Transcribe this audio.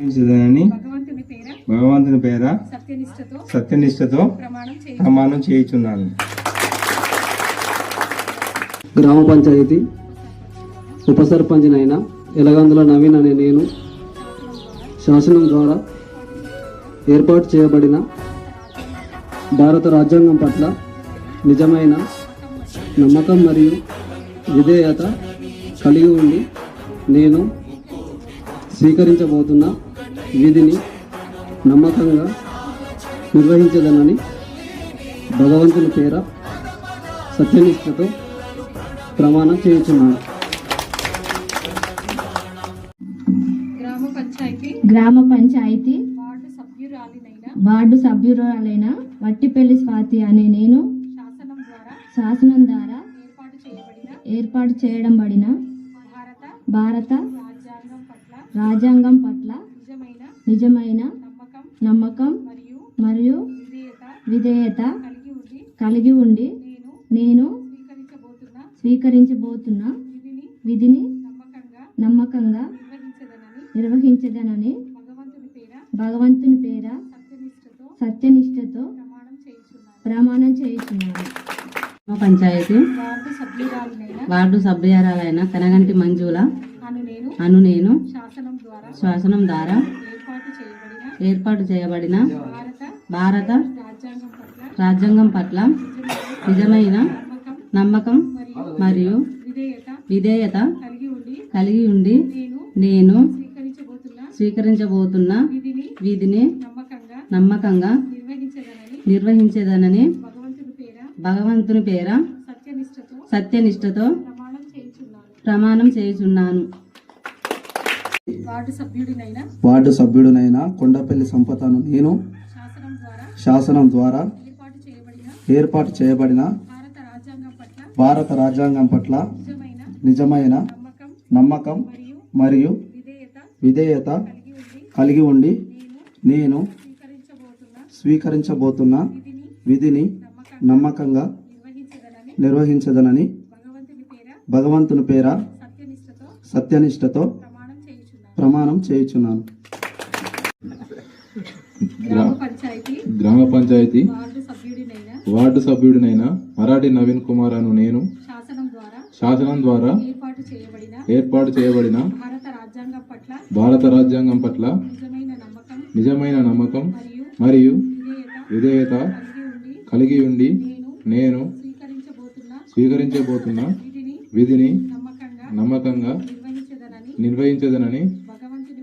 భగవంతుని పేర? భగవంతుని పేర? సత్యనిష్టతో సత్యనిష్టతో ప్రమాణం చేయి. ప్రమాణం చేయుచున్నాను. గ్రామ పంచాయతీ ఉప సర్పంచ్నైన ఎలగందుల నవీన్ అనే నేను శాసనం ద్వారా ఏర్పాటు చేయబడిన భారత రాజ్యాంగం పట్ల నిజమైన నమ్మకం మరియు విధేయత కలిగి ఉండి నేను స్వీకరించబోతున్న విధిని నమ్మకంగా నిర్వహించదనని భగవంతుని పేర సత్యనిష్టతో ప్రమాణం చేయుచున్నాను. గ్రామ పంచాయతీ గ్రామ పంచాయతీ వార్డు సభ్యురాలైన వట్టిపల్లి స్వాతి అనే నేను శాసనం ద్వారా శాసనం ద్వారా ఏర్పాటు చేయడం పడిన భారత రాజ్యాంగం పట్ల నిజమైన నిజమైన నమ్మకం నమ్మకం మరియు మరియు విధేయత కలిగి ఉండి నేను నేను స్వీకరించబోతున్న స్వీకరించబోతున్న విధిని నమ్మకంగా నిర్వహించదనని భగవంతుని పేర భగవంతుని పేర సత్యనిష్టతో ప్రమాణం చేయించున్నాను. ప్రమాణం చేయుచున్నాను. గ్రామ పంచాయతీ వార్డు సభ్యురాలైన కనగంటి మంజుల అను నేను శాసనం ద్వారా శ్వాసనం ద్వారా ఏర్పాటు చేయబడిన భారత రాజ్యాంగం పట్ల నిజమైన నమ్మకం మరియు విధేయత కలిగి ఉండి నేను నేను స్వీకరించబోతున్న విధిని నమ్మకంగా నిర్వహించదనని భగవంతుని పేర సత్యనిష్టతో ప్రమాణం చేయించున్నాను. వార్డు సభ్యుడినైన కొండపల్లి సంపతను నేను శాసనం ద్వారా శాసనం ద్వారా ఏర్పాటు చేయబడిన ఏర్పాటు చేయబడిన భారత రాజ్యాంగం పట్ల భారత రాజ్యాంగం పట్ల నిజమైన నిజమైన నమ్మకం నమ్మకం మరియు మరియు విధేయత కలిగి ఉండి నేను నేను స్వీకరించబోతున్న స్వీకరించబోతున్న విధిని నమ్మకంగా నమ్మకంగా నిర్వహించదనని నిర్వహించదనని భగవంతుని పేర? సత్యనిష్టతో ప్రమాణం చేయుచున్నాను. గ్రామ పంచాయతీ వార్డు సభ్యుడినైన మరాఠీ నవీన్ కుమార్ అను నేను శాసనం ద్వారా ఏర్పాటు చేయబడిన భారత రాజ్యాంగం పట్ల భారత రాజ్యాంగం పట్ల నిజమైన నమ్మకం మరియు విధేయత కలిగి ఉండి నేను నేను స్వీకరించబోతున్న స్వీకరించబోతున్న విధిని నమ్మకంగా నిర్వహించదనని భగవంతుని